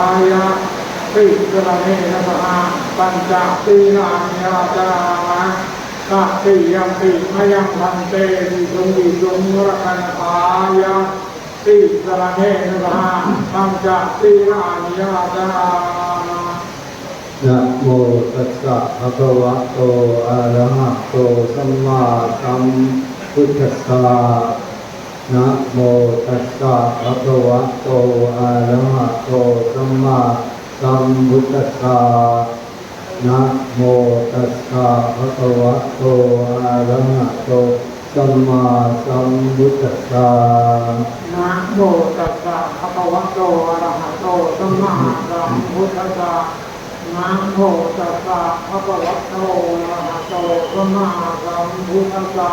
ายะปิกระเนะสหปัญจตีนานิยาจามะกะติยัมปิมยังพันเตติสุงวิสุงรักันทายะปิกระเนะสหปัญจตีนานิยาจานะโมตัสสะภะคะวะโตอะระหะโตสัมมาสัมพุทธัสสะ นะโมตัสสะภะคะวะโตอะระหะโตสัมมาสัมพุทธัสสะนะโมตัสสะภะคะวะโตอะระหะโตสัมมาสัมพุทธัสสะนะโมตัสสะภะคะวะโตอะระหะโตสัมมาสัมพุทธัสสะนะโมตัสสะภะคะวะโตอะระหะโตสัมมาสัมพุทธัสสะ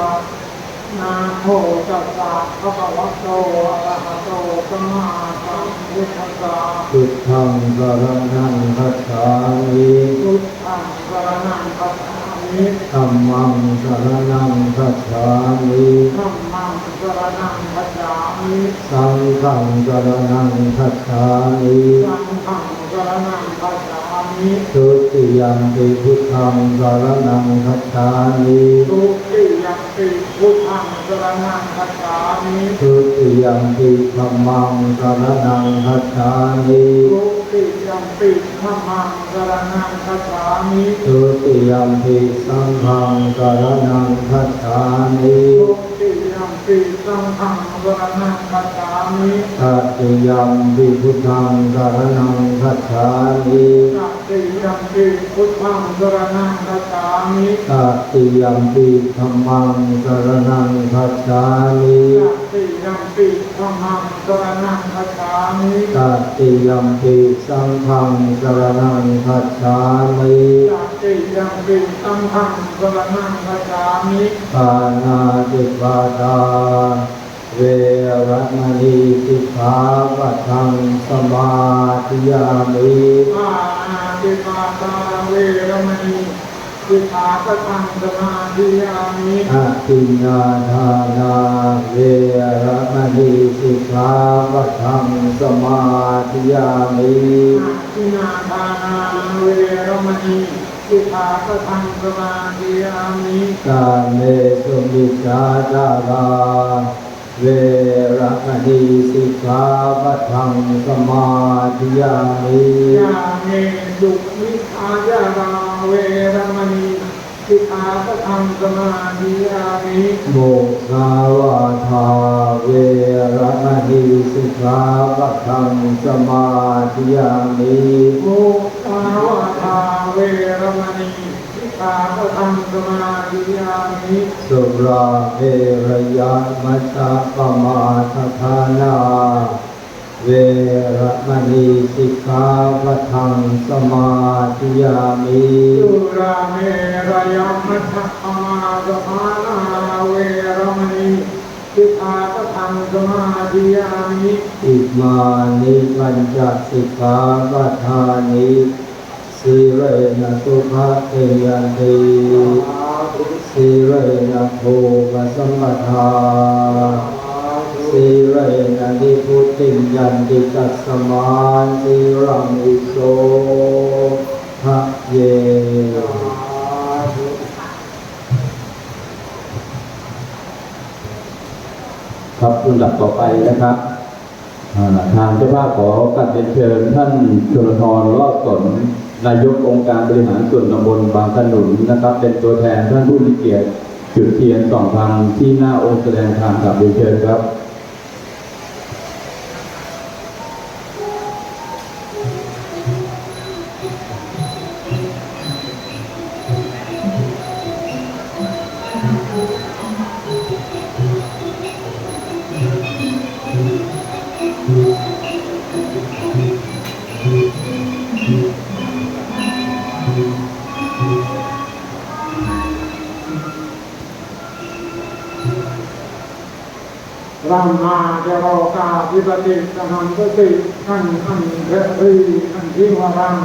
นะโมตัสสะภะคะวะโตอะระหะโตสัมมาสัมพุทธัสสะพุทธังสรณังคัจฉามิพุทธังสรณังคัจฉามิธัมมังสรณังคัจฉามิธัมมังสรณังคัจฉามิสังฆังสรณังคัจฉามิสังฆังสรณังคัจฉามิทุติยัมปิพุทธังสรณังคัจฉามิทุติ ยัมปิพุทธังสรณังคัจฉามิทุติยัมปิธัมมังสรณังคัจฉามิทุติยัมปิธัมมังสรณังคัจฉามิทุติยัมปิสังฆังสรณังคัจฉามิทุติ ยัมปิสังฆังสรณังคัจฉามิตติยัมปิพุทธังสรณังคัจฉามิตติยัมปิพุทธังสรณังคัจฉามิตติยัมปิธัมมังสรณังคัจฉามิตติยัมปิ ธัมมังสรณังคัจฉามิตติยมปิสังฆังสรณังคัจฉามิตัติยมปิสังฆังสรณังคัจฉามิปานาติปาตาเวรมณีสิกขาปะทังสมาธิยามิอาอาติปาตาเวรมณี สิกขาปะทังสมาธิยามิอาทินนาทานาเวรมณีสิกขาปะทังสมาธิยามิอาทินาทานาเวรมณีสิกขาปะทังสมาธิยามิกาเมสุมิจาจาราเวรมณีสิกขาปะทังสมาธิยามิยาเมสุมิทายาราเวรมณี สิกขาปะทังสมาธิยามิโมกขาวาทาเวรมณีสิกขาปะทังสมาธิยามิโมกขาวาทาเวรมณีสิกขาปะทังสมาธิยามิสุราเมรยามัชฌะปมาทฐานา เวรมณีสิกขาปะทังสมาธิยามิสุราเมรยมัทธปมาสมานาเวรมณีสิกขาปะทังสมาธิยามิอิมานิปัญจสิกขาปะทานิสิเรนะสุภะเทยันติสิเรนะโภคสัมปทา สิเรนะนิพุติยันติตัสมานสิรังอิโสภะเยครับลำดับต่อไปนะครับทางเจ้าภาพขอกัดเรียนเชิญท่านชลทรรอดสนนายกองค์การบริหารส่วนตำบลบางขนุนนะครับ เป็นตัวแทนท่านผู้มีเกียรติจุดเทียนสองทางที่หน้าองค์แสดงธรรมกับเรียนเชิญครับ รัมมาจะโรกาธิปติสหันตติขันอันเทรีอันทิวรัง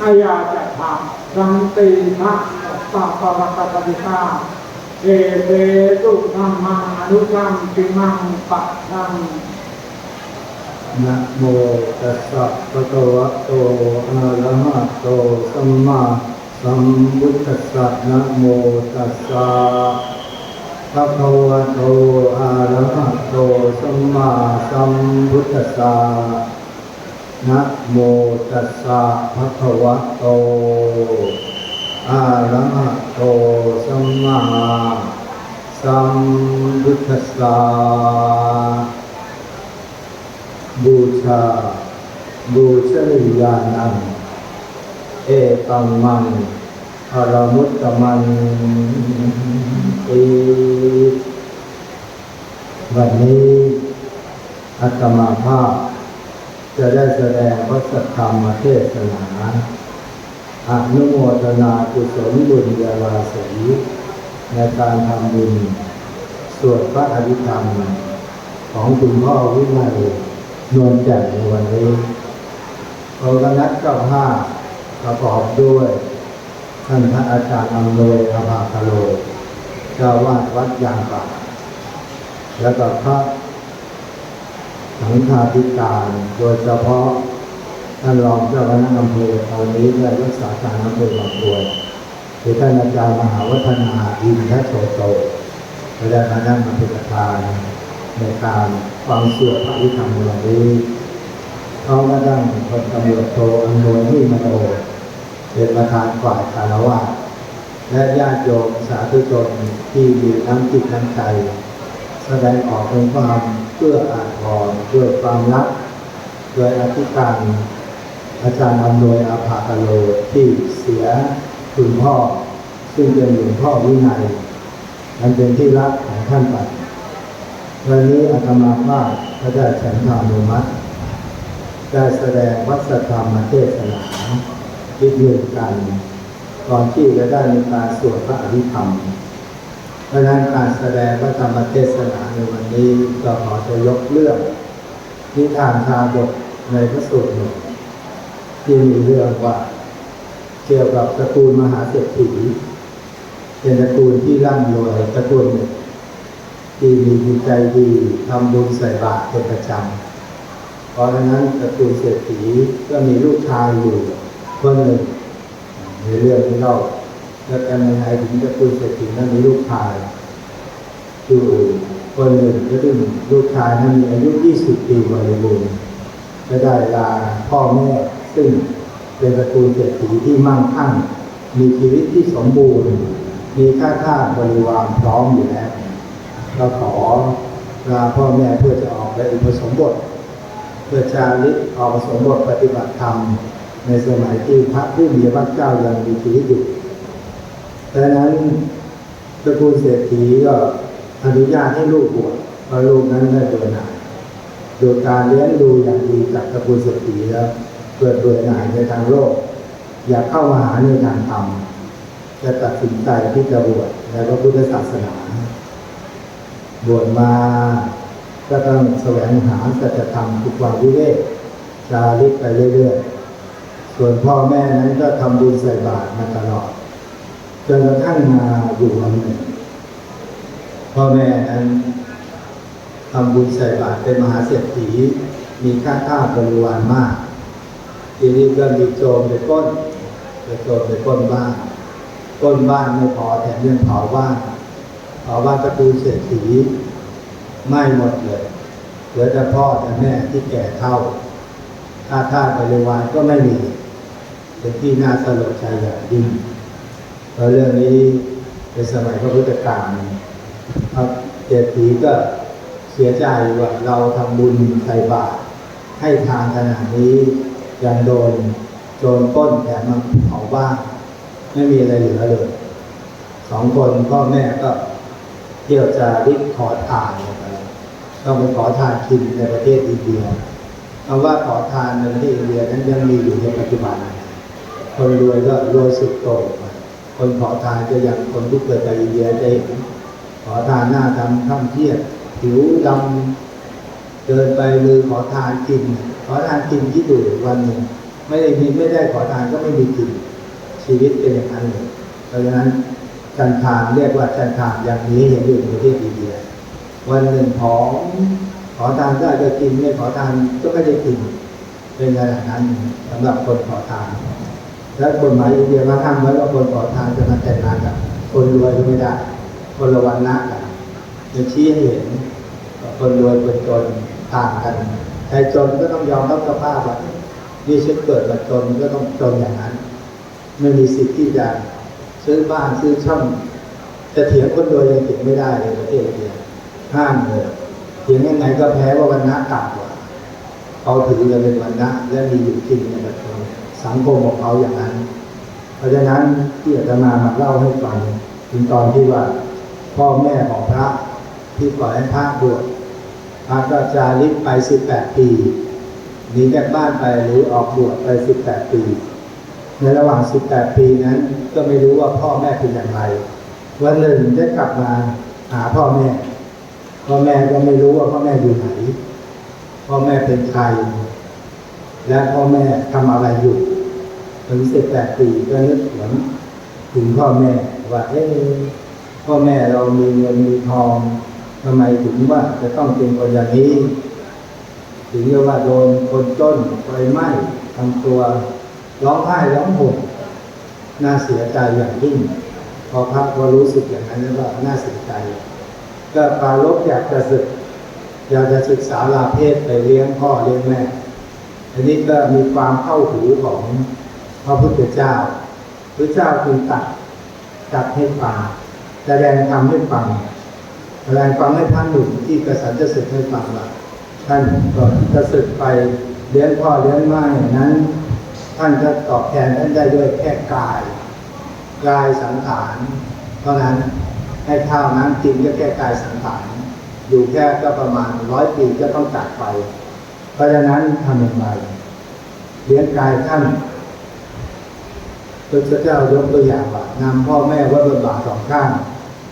อายาจะถาสันติภะสัพพะระกปฏิฆาเอเตตุธรรมังอนุธรรมติมังปัจจังนะโมตัสสะภะคะวะโตอะระหะโตสัมมาสัมพุทธัสสะนะโมตัสสะะคะวะโตอะระหะโตสัมมาสัมพุทธัสสะนะโมตัสสะภะคะวะโตอะระหะโตสัมมาสัมพุทธัสสะบูชา บูชนียานังเอตัมมัง อรมุตตมันติวันนี้อาตมาภาพ จะได้แสดงวัสธรรมเทศนาอนุโมทนากุศลบุญญาลาศีในการทำบุญสวดพระอภิธรรม ของคุณพ่อวินัยนวลแจ่มในวันนี้โอกนัดเก้าห้าประกอบด้วย ท่านพระอาจารย์อำนวยอาภาคโลเจ้าวาดวัดยางป่าแล้วก็พระสังฆาธิการโดยเฉพาะท่านรองเจ้าคณะอำเภอตอนนี้ได้รักษาการอำเภอบางกรวยคือท่านอาจารย์มหาวัฒนาอินทโสโตและได้มานั่งมาเป็นประธานในการฟังเสวดพระวิธรรมในวันนี้เขามาดั้งพลตำรวจโทอำนวยนิมโน เป็นประธานฝ่ายคารวะและญาติโยมสาธุชนที่มีน้ำจิตน้ำใจ แสดงออกเป็นความเพื่ออาทรด้วยความรักโดยอธิการอาจารย์อำนวยอาภากโลที่เสียคุณพ่อ ซึ่งเป็นหลวงพ่อวินัยมันเป็นที่รักของท่านไปวันนี้อาตมาภาพก็ได้ฉันทานุมัติได้แสดงวัฒธรรมเทศนา ที่เดียวกันก่อนที่จะได้มีการสวดพระอภิธรรมเพราะฉะนั้นการแสดงพระธรรมเทศนาในวันนี้ก็ขอจะยกเรื่องนิทานชาบทในพระสูตรหนึ่งที่มีเรื่องว่า เกี่ยวกับตระกูลมหาเศรษฐีเป็นตระกูลที่ร่ำรวยตระกูลหนึ่งที่มีจิตใจดีทำบุญใส่บาตรเป็นประจำเพราะฉะนั้นตระกูลเศรษฐีก็มีลูกชายอยู่ คนหนึ่งในเรื่องนี้เราแล้วกันยังไงถึงตระกูลเศรษฐีนั้นมีลูกชายอยู่คนหนึ่งก็คือลูกชายนั้นมีอายุ 20 ปีบริบูรณ์ก็ได้ลาพ่อแม่ซึ่งเป็นตระกูลเศรษฐีที่มั่งคั่ง มีชีวิตที่สมบูรณ์ มีค่าท่าบริวารพร้อมอยู่แล้วเราขอลาพ่อแม่เพื่อจะออกไปอุปสมบท เพื่อจาริกออกสมบทปฏิบัติธรรม ในสมัยที่พระผู้มีพระเจ้ายังมีชีวิตอยู่ดังนั้นตระกูลเศรษฐีก็อนุญาตให้ลูกบวชเพราะลูกนั้นได้เบื่อหน่ายโดยการเลี้ยงดูอย่างดีจากตระกูลเศรษฐีแล้วเกิดเบื่อหน่ายในทางโลก อยากเข้ามาหาในทางธรรมจะตัดสินใจที่จะบวชในพระพุทธศาสนา บวชมาก็ต้องแสวงหาสัจธรรมทุกวันวิเวกจาริกไปเรื่อยๆ ส่วนพ่อแม่นั้นก็ทำบุญใส่บาตรมาตลอด จนกระทั่งมาอยู่วันหนึ่งพ่อแม่นั้นทำบุญใส่บาตรเป็นมหาเศรษฐีมีค่าข้าบริวารมาก ทีนี้ก็มีโจรไปปล้นไปโจรไปปล้นบ้านปล้นบ้านไม่พอแถมยังเผาบ้านเผาบ้านตระกูลเศรษฐีไหม้หมดเลยเหลือแต่พ่อแต่แม่ที่แก่เท่าค่าท่าบริวารก็ไม่มี เป็นที่น่าสลดใจอย่างยิ่งเพราะเรื่องนี้ในสมัยพระพุทธกาลพระเศรษฐีก็เสียใจว่าเราทำบุญใส่บาตรให้ทานขนาดนี้ยังโดนโจรป้นแถมมาเผาบ้านไม่มีอะไรเหลือเลยสองคนพ่อแม่ก็เที่ยวจะริกขอทานไปต้องไปขอทานกินในประเทศอินเดียคำว่าขอทานในประเทศอินเดียนั้นยังมีอยู่ในปัจจุบัน คนรวยก็รวยสุดโต่งไปคนขอทานก็อย่างคนที่เกิดในอินเดียจะเห็นขอทานหน้าทำข้ามเทียบผิวดำเดินไปมือขอทานกิน ขอทานกินที่ดูวันหนึ่งไม่ได้มีไม่ได้ขอทานก็ไม่มีกิน ชีวิตเป็นอย่างนั้นเลยเพราะฉะนั้นจันทานเรียกว่าจันทานอย่างนี้เห็นอยู่ในประเทศอินเดีย วันหนึ่งผอมขอทานได้ก็กินไม่ขอทานก็ไม่ได้กินเป็นขนาดนั้นสำหรับคนขอทาน และกฎหมายอินเดียมาห้ามไว้ว่าคนขอทานจะมาแต่งงานกับคนรวยก็ไม่ได้ คนละวันนะกันจะชี้ให้เห็นคนรวยคนจนต่างกันใครจนก็ต้องยอมรับสภาพว่านี่ฉันเกิดมาจนก็ต้องจนอย่างนั้น ไม่มีสิทธิ์ที่จะซื้อบ้านซื้อช่องจะเถียงคนรวยยังเถียงไม่ได้เลยประเทศอินเดียห้ามเลยเถียงยังไงก็แพ้ว่าวันนะต่ำกว่าเขาถือจะเป็นวันนะและมีอยู่จริงในแบบ สังคมของเขาอย่างนั้น เพราะฉะนั้นที่อาจารย์มามาเล่าให้ฟังถึงตอนที่ว่าพ่อแม่ของพระที่ปล่อยให้พระบวชพระก็จาริกไป18ปีหนีจากบ้านไปหรือออกบวชไป18ปี ในระหว่าง18ปีนั้น ก็ไม่รู้ว่าพ่อแม่เป็นอย่างไร วันหนึ่งได้กลับมาหาพ่อแม่ พ่อแม่ก็ไม่รู้ว่าพ่อแม่อยู่ไหน พ่อแม่เป็นใคร และพ่อแม่ทำอะไรอยู่ ถึงสิบแปดปีก็นึกถึงถึงพ่อแม่ว่าเอ๊พ่อแม่เรามีเงินมีทองทำไมถึงว่าจะต้องเป็นคนอย่างนี้ ถึงจะว่าโดนคนต้นไฟไหม้ทำตัวร้องไห้ร้องห่มน่าเสียใจอย่างยิ่ง พอพักก็รู้สึกอย่างนั้นแล้วก็น่าเสียใจ ก็ปารบอยากจะศึกอยากจะศึกษาลาเพศไปเลี้ยงพ่อเลี้ยงแม่อันนี้ก็มีความเข้าหูของ พระพุทธเจ้าพระเจ้าคือตัดตัดให้ฟังแสดงธรรมให้ฟังแสดงฟังให้ท่านหนุ่มที่กษัตริย์จะศึกให้ฟังว่าท่านก็จะศึกไปเลี้ยงพ่อเลี้ยงแม่นั้น ท่านจะตอบแทนท่านได้ด้วยแค่กายกายสังขารเท่านั้นให้ข้าวน้ำกินก็แค่กายสังขารอยู่แค่ก็ประมาณร้อยปีก็ต้องจากไป เพราะฉะนั้นทำอย่างไรเลี้ยงกายท่าน พระเจ้ายกตัวอย่างว่านำพ่อแม่ไว้บนบ่าสองข้าง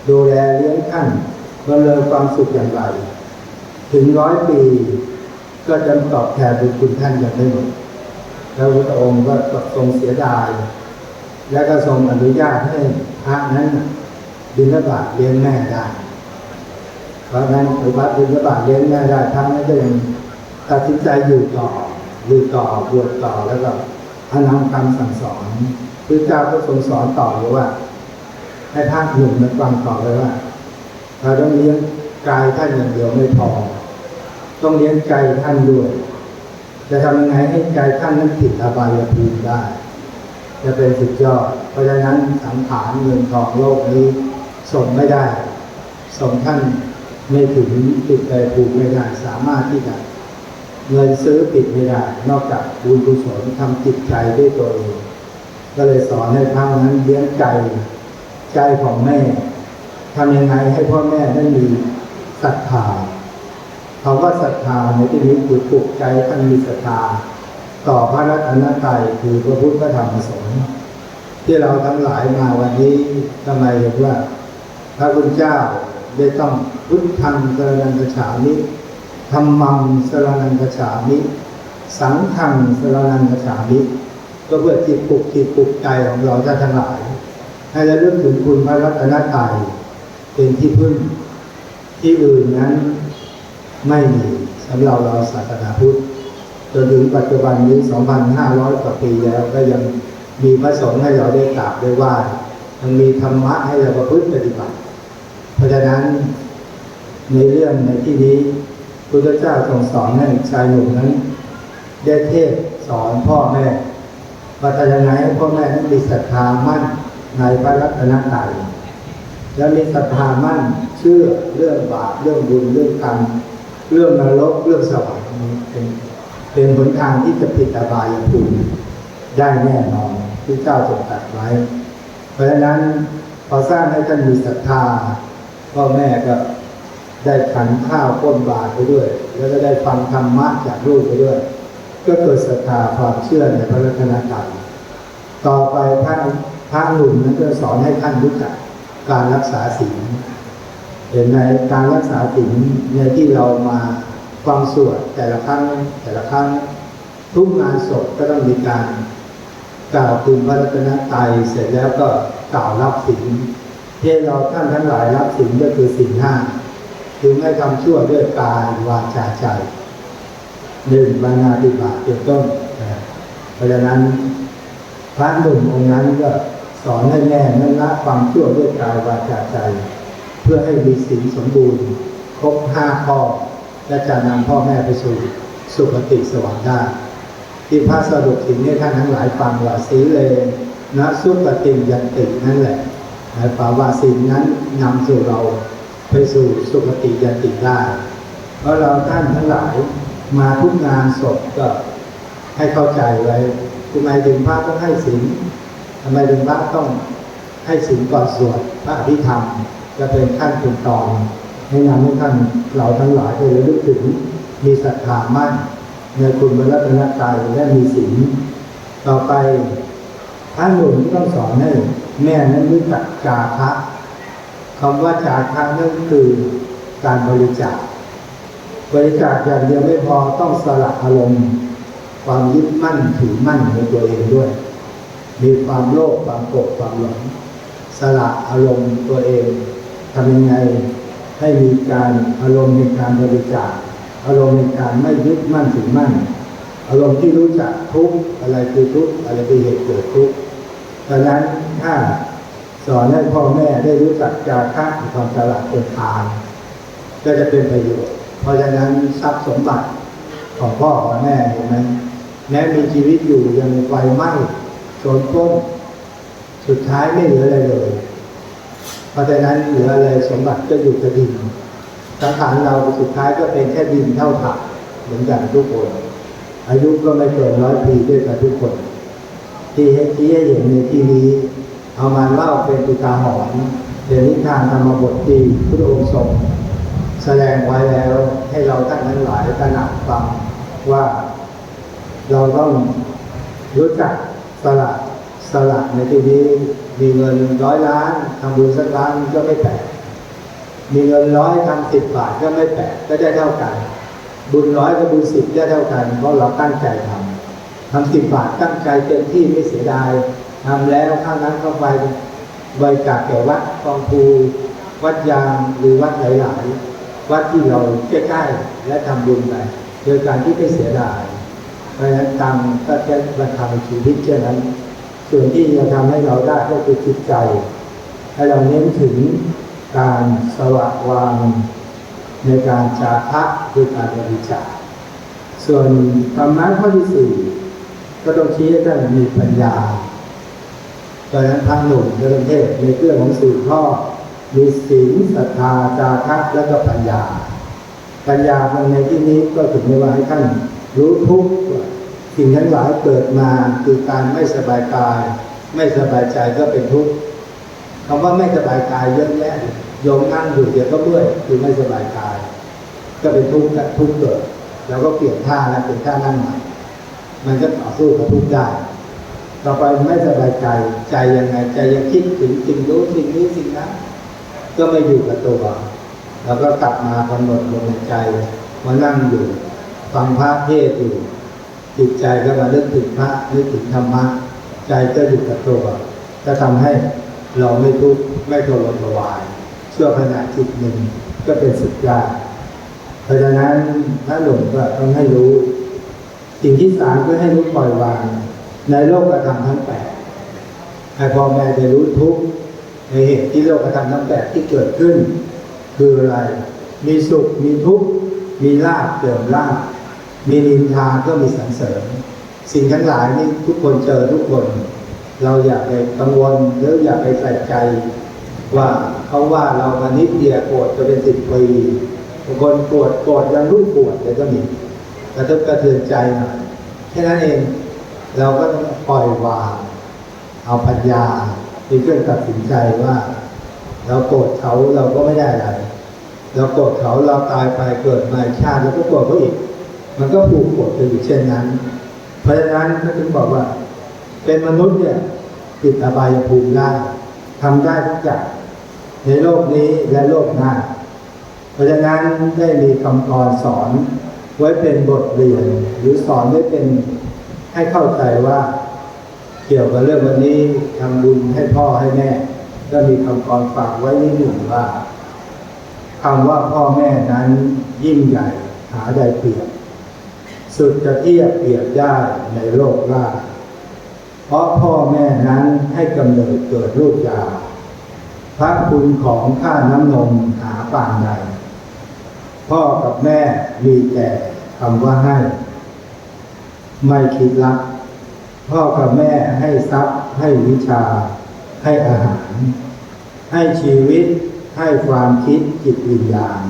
ดูแลเลี้ยงท่านบำเรอความสุขอย่างไร ถึงร้อยปี ก็จะตอบแทนบุญคุณท่านอย่างไม่หมดแล้วพระองค์ก็ทรงเสียดาย และก็ทรงอนุญาตให้พระนั้นบิณฑบาตเลี้ยงแม่ได้ เพราะนั้นอุบัติบิณฑบาตเลี้ยงแม่ได้พระนั้นก็ยังตัดสินใจอยู่ต่ออยู่ต่อบวชต่อแล้วก็อานำคำสั่งสอน พระเจ้าก็ทรงสอนต่อเลยว่า ให้พระหนุ่มมันฟังต่อเลยว่าเราต้องเลี้ยงกายท่านอย่างเดียวไม่พอ ต้องเลี้ยงใจท่านด้วย จะทำยังไงให้ใจท่านนั้นติดอบายภูมิได้ จะเป็นสุดยอด เพราะฉะนั้นสังขารเงินทองโลกนี้ส่งไม่ได้ส่งท่านไม่ถึงติดใจภูมิไม่ได้สามารถที่จะเงินซื้อปิดไม่ได้ นอกจากบุญกุศลทำจิตใจด้วยตัวเอง ก็เลยสอนให้พระนั้นเลี้ยงใจใจของแม่ทำยังไงให้พ่อแม่ได้มีศรัทธาคำว่าศรัทธาในที่นี้คือปลุกใจท่านมีศรัทธาต่อพระรัตนตรัยคือพระพุทธพระธรรมพระสงฆ์ที่เราทั้งหลายมาวันนี้ทำไมเห็นว่า พระคุณเจ้าได้ต้องพุทธังสรนังกฉามิธรรมังสรนังกฉามิ สังฆังสรนังกฉามิ ก็เพื่อจิตปลุกจิตปลุกใจของเราท่านทั้งหลาย ให้ระลึกถึงคุณพระรัตนตรัยเป็นที่พึ่งที่อื่นนั้นไม่มีสำหรับเราศาสนาพุทธจนถึงปัจจุบันนี้ 2,500 กว่าปีแล้วก็ยังมีพระสงฆ์ให้เราได้กราบได้ไหว้ยังมีธรรมะให้เราประพฤติปฏิบัติ เพราะฉะนั้นในเรื่องในที่นี้พุทธเจ้าทรงสอนให้ชายหนุ่มนั้น ได้เทศสอนพ่อแม่ ว่าจะยังไงพ่อแม่นั้นมีศรัทธามั่นในพระรัตนตรัยและมีศรัทธามั่นเชื่อเรื่องบาปเรื่องบุญเรื่องกรรมเรื่องนรกเรื่องสวรรค์นี้เป็นเป็นหนทางที่จะปิดอบายภูมิได้แน่นอนที่เจ้าทรงตรัสไว้ เพราะฉะนั้นพอสร้างให้ท่านมีศรัทธาพ่อแม่ก็ได้ขันข้าวก้นบาตรไปด้วย แล้วก็ได้ฟังธรรมะจากลูกไปด้วย ก็เกิดศรัทธาความเชื่อในพระรัตนตรัยต่อไปพระพระหนุ่มนั้นก็สอนให้ท่านรู้จักการรักษาศีลเห็นในการรักษาศีลในที่เรามาฟังสวดแต่ละครั้งแต่ละครั้งทุกงานศพก็ต้องมีการกล่าวคุณพระรัตนตรัยเสร็จแล้วก็กล่าวรับศีลที่เราท่านทั้งหลายรับศีลก็คือศีลห้าคือไม่ทำชั่วด้วยกายวาจาใจ หนึ่งบานาติบาตเป็นต้นเพราะฉะนั้นพระหนุ่มองค์นั้นก็สอนให้แม่นั้นละความชั่วด้วยกายวาจาใจ เพื่อให้มีศีลสมบูรณ์ ครบห้าข้อและจะนำพ่อแม่ไปสู่สุคติสวรรค์ได้ที่พระสรุปถึงให้ท่านทั้งหลายฟังว่าสีเลนะสุปฏิยันตินั่นแหละหมายความว่าสิ่งนั้นนำสู่เราไปสู่สุคติยันติได้ เพราะเราท่านทั้งหลาย มาทุกงานศพก็ให้เข้าใจไว้ทำไมถึงพระต้องให้ศีลทำไมถึงพระต้องให้ศีลก่อนสวดพระอภิธรรมจะเป็นขั้นเป็นตอนให้นำให้ท่านเราทั้งหลายได้ระลึกถึงมีศรัทธามั่นในคุณพระรัตนตรัยและมีศีลต่อไปท่านหนุ่มต้องสอนให้แม่นั้นรู้จักจาคะคำว่าจาคะนั่นคือการบริจาค บริจาคอย่างเดียวไม่พอต้องสละอารมณ์ ความยึดมั่นถือมั่นในตัวเองด้วย มีความโลภความโกรธความหลงสละอารมณ์ตัวเองทำยังไงให้มีการอารมณ์ในการบริจาคอารมณ์ในการไม่ยึดมั่นถือมั่น อารมณ์ที่รู้จักทุกอะไรคือทุกอะไรคือเหตุเกิดทุกดังนั้นถ้าสอนให้พ่อแม่ได้รู้จักจาคะความสละเป็นทานก็จะเป็นประโยชน์ เพราะฉะนั้นทรัพย์สมบัติของพ่อของแม่เห็นไหมแม้มีชีวิตอยู่ยังไฟไหม้โจรปล้นสุดท้ายไม่เหลืออะไรเลย เพราะฉะนั้นเหลืออะไรสมบัติก็อยู่กับดินสังขารเราสุดท้ายก็เป็นแค่ดินเท่าถักเหมือนกันทุกคน อายุก็ไม่เกินร้อยปีด้วยกันทุกคน ที่ให้ที่เห็นในที่นี้ เอามาเล่าเป็นอุทาหรณ์เป็นนิทานธรรมบทที่พระองค์ทรง แสดงไว้แล้วให้เราท่านทั้งหลายตระหนักฟังว่า เราต้องรู้จักสละสละในที่นี้มีเงินร้อยล้านทำบุญสักล้านก็ไม่แปลกมีเงินร้อยทำสิบบาทก็ไม่แปลกก็ได้เท่ากัน บุญร้อยกับบุญสิบได้เท่ากัน เพราะเราตั้งใจทำทำสิบบาทตั้งใจเต็มที่ไม่เสียดายทำแล้วข้างนั้นเข้าไปบริจาคแก่วัดกองภูวัดยางหรือวัดหลายๆ วัดที่เราใกล้ๆและทำบุญไปโดยการที่ไม่เสียดายเพราะฉะนั้นตังก็แค่บรรทาชีวิตเช่นนั้น ส่วนที่จะทำให้เราได้ก็คือจิตใจ ให้เราเน้นถึงการสละวางในการจาคะคือการบริจาคส่วนธรรมะข้อที่สี่ก็ต้องชี้ให้ท่านมีปัญญาดังนั้นพระหนุ่มในประเทศในเครื่องของสื่อข้อ มีศีลศรัทธาจาคะและก็ปัญญา ปัญญาในที่นี้ก็ถึงว่าให้ท่านรู้ทุกข์สิ่งทั้งหลายเกิดมาคือการไม่สบายกาย ไม่สบายใจก็เป็นทุกข์คำว่าไม่สบายกายเยอะแยะโยมนั่งอยู่เดี๋ยวก็เมื่อยคือไม่สบายกาย ก็เป็นทุกข์ทุกข์เกิด แล้วก็เปลี่ยนท่าแล้วเป็นท่านั่งใหม่มันก็ต่อสู้กับทุกข์ได้ต่อไปไม่สบายใจใจยังไงใจยังคิดถึงสิ่งรู้สิ่งนี้สิ่งนั้น ก็ไม่อยู่กับตัวแล้วก็กลับมากำหนดลมหายใจมานั่งอยู่ ฟังพระเทศอยู่จิตใจก็มานึกถึงพระนึกถึงธรรมะใจก็อยู่กับตัวจะทำให้เราไม่ทุกข์ไม่ทรมานชั่วขณะจิตหนึ่งก็เป็นสุดยอดเพราะฉะนั้นพระหลวงก็ต้องให้รู้ สิ่งที่สามก็ให้รู้ปล่อยวาง ในโลกกระทำทั้งแปดให้พ่อแม่ได้รู้ทุกข์ เหตุที่โลกกระทำทั้งแปดที่เกิดขึ้น คืออะไร มีสุข มีทุกข์ มีลาภเสื่อมลาภมีนินทาก็มีสรรเสริญ สิ่งทั้งหลายนี่ทุกคนเจอทุกคน เราอย่าไปกังวลหรืออย่าไปใส่ใจ ว่าเขาว่าเรามานิดเดียวโกรธจะเป็นสิบปีบางคนโกรธโกรธยังรู้ปวดเลยก็มีกระทบกระเทือนใจหน่อยแค่นั้นเองเราก็ต้องปล่อยวางเอาปัญญา เป็นเครื่องตัดสินใจว่า เราโกรธเขาเราก็ไม่ได้อะไร เราโกรธเขาเราตายไปเกิดมาชาติเราก็โกรธเขาอีก มันก็ผูกโกรธกันอยู่เช่นนั้น เพราะฉะนั้นก็ถึงบอกว่า เป็นมนุษย์เนี่ยติดอบายภูมิได้ทำได้ทุกอย่างในโลกนี้และโลกหน้า เพราะฉะนั้นได้มีคำกรสอนไว้เป็นบทเรียน หรือสอนไว้เป็นให้เข้าใจว่า เกี่ยวกับเรื่องวันนี้ทำบุญให้พ่อให้แม่ ก็มีคำกรฝากไว้นิดหนึ่งว่าคำว่าพ่อแม่นั้นยิ่งใหญ่หาได้เปรียบ สุดจะเทียบเปรียบได้ในโลกล่าเพราะพ่อแม่นั้นให้กำเนิดเกิดลูกยาพระคุณของข้าน้ำนมหาปานใดพ่อกับแม่มีแต่คำว่าให้ ไม่คิดรัก พ่อกับแม่ให้ทรัพย์ให้วิชา ให้อาหาร ให้ชีวิต ให้ความคิดจิตวิญญาณ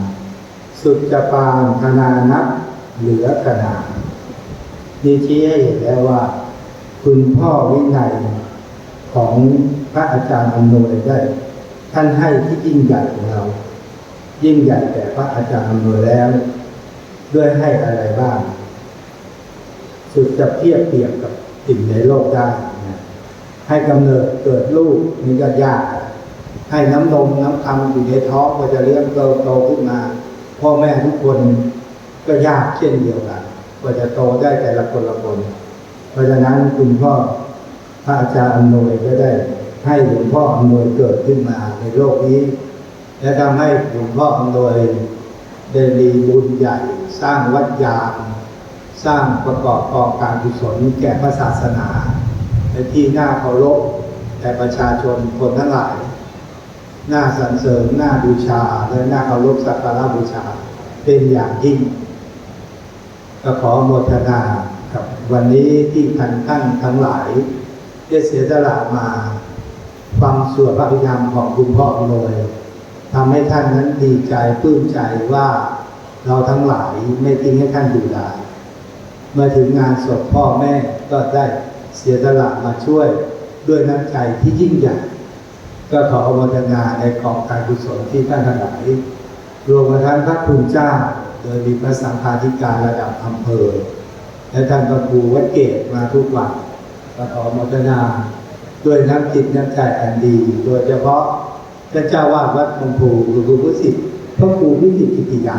สุดจะปานธนานับเหลือขนาดนี่ชี้ให้เห็นแล้วว่า คุณพ่อวินัยของพระอาจารย์อำนวยได้ ท่านให้ที่ยิ่งใหญ่ของเรา ยิ่งใหญ่แต่พระอาจารย์อำนวยแล้ว ด้วยให้อะไรบ้าง สุดจะเทียบเปรียบกับ สิ่งในโลกได้นะให้กำเนิดเกิดลูกนี่ก็ยาก ให้น้ำนมน้ำคำอยู่ในท้องก็จะเลี้ยงเติบโตขึ้นมา พ่อแม่ทุกคนก็ยากเช่นเดียวกันกว่าจะโตได้แต่ละคนละคน เพราะฉะนั้นคุณพ่อพระอาจารย์อำนวยก็ได้ ให้หลวงพ่ออำนวยเกิดขึ้นมาในโลกนี้ และทำให้หลวงพ่ออำนวยได้มีบุญใหญ่สร้างวัดยาม สร้างประกอบกองการกุศลแก่พระศาสนาในที่น่าเคารพแต่ประชาชนคนทั้งหลายน่าสรรเสริญน่าบูชา และน่าเคารพสักการะบูชาเป็นอย่างยิ่งก็ขอโมทนากับวันนี้ที่ท่านท่านทั้งหลายได้เสียสละมาฟังสวดพระพิธรรมของคุณพ่ออำนวยทำให้ท่านนั้นดีใจปลื้มใจว่าเราทั้งหลายไม่ทิ้งให้ท่านอยู่ได้ มื่อถึงงานศพพ่อแม่ก็ได้เสียสละมาช่วย ด้วยน้ำใจที่ยิ่งใหญ่ก็ขออนุโมทนาในกองการกุศลที่ท่านทั้งหลายรวมทั้งพระคุณเจ้าโดยมีพระสังฆาธิการระดับอำเภอ และท่านพระครูวัดเกตมาทุกวันก็ขออมทนาด้วยน้ำจิตน้ำใจอันดี โดยเฉพาะท่านเจ้าวาดวัดมงพูหรือครูพุทธสิทธิ์พระครูวิจิตรกิติยา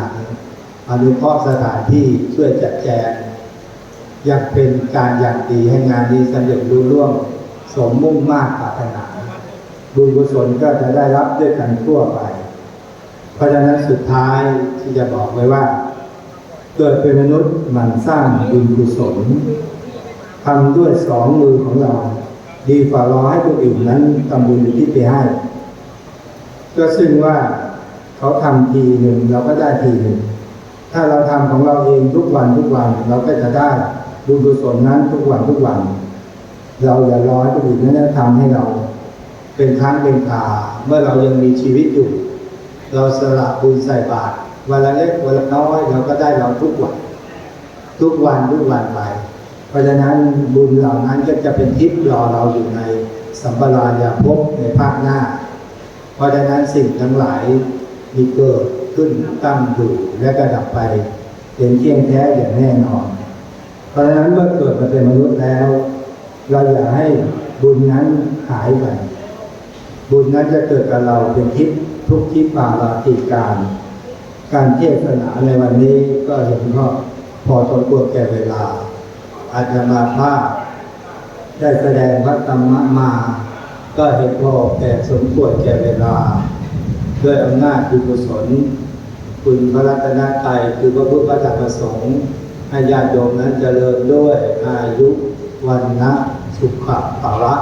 อนุเคราะห์สถานที่ช่วยจัดแจง ยากเป็นการอย่างดีให้งานนี้สำเร็จรุ่ร่วง สมมุ่งมากปรารถนา บุญกุศลก็จะได้รับด้วยกันทั่วไป เพราะฉะนั้นสุดท้ายที่จะบอกไว้ว่า เกิดเป็นมนุษย์มันสร้างบุญกุศลทำด้วยสองมือของเรา ดีกว่ารอให้คนอื่นนั้นทำบุญที่ไปให้ ก็ซึ่งว่าเขาทำทีหนึ่งเราก็ได้ทีหนึ่งถ้าเราทำของเราเองทุกวันทุกวันเราก็จะได้ บุญกุศลนั้นทุกวันทุกวัน เราอย่ารอให้คนอื่นนั้นทำให้เรา เป็นครั้งเป็นคาเมื่อเรายังมีชีวิตอยู่ เราสละบุญใส่บาตรวันละเล็กวันละน้อยเราก็ได้เราทุกวัน ทุกวันทุกวันไป เพราะฉะนั้นบุญเหล่านั้นก็จะเป็นทิพย์รอเราอยู่ในสัมปรายาภพในภาคหน้า เพราะฉะนั้นสิ่งทั้งหลายมีเกิดขึ้นตั้งอยู่และก็ดับไปเป็นเที่ยงแท้อย่างแน่นอน ราะฉะนั้นเมื่อเกิดมาเป็นมนุษย์แล้ว เราอย่าให้บุญนั้นหายไป บุญนั้นจะเกิดกับเราเป็นทิพย์ทุกทิพย์ปาราติการ การเทศนาในวันนี้ก็เห็นก็พอสมควรแก่เวลา อาจจะมาภาได้แสดงพระธรรมมา ก็เห็นพอแก่สมควรแก่เวลา ด้วยอำนาจบุญกุศลคุณพระรัตนตรัยคือพระพุทธพระธรรมประสงค์ ให้ญาติโยมนั้นเจริญด้วยอายุวันนะสุขะภาระ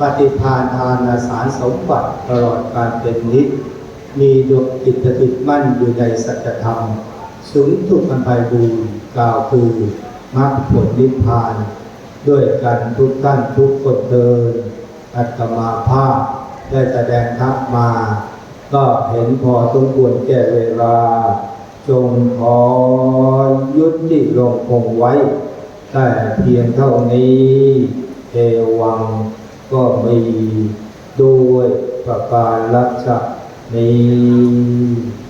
ปฏิภาณทานสารสมบัติตลอดการเป็นนิจมีดวงจิตสถิตมั่นอยู่ในสัจธรรม สูงสุดอันไพบูรกล่าวคือมรรคผลนิพพาน ด้วยกันทุกท่านทุกคนเดิน อัตมาภาพได้แสดงธรรมมา ก็เห็นพอสมควรแก่เวลา จงขอยุติลงคงไว้ แต่เพียงเท่านี้เอวังก็มีด้วยประการลักษณนี้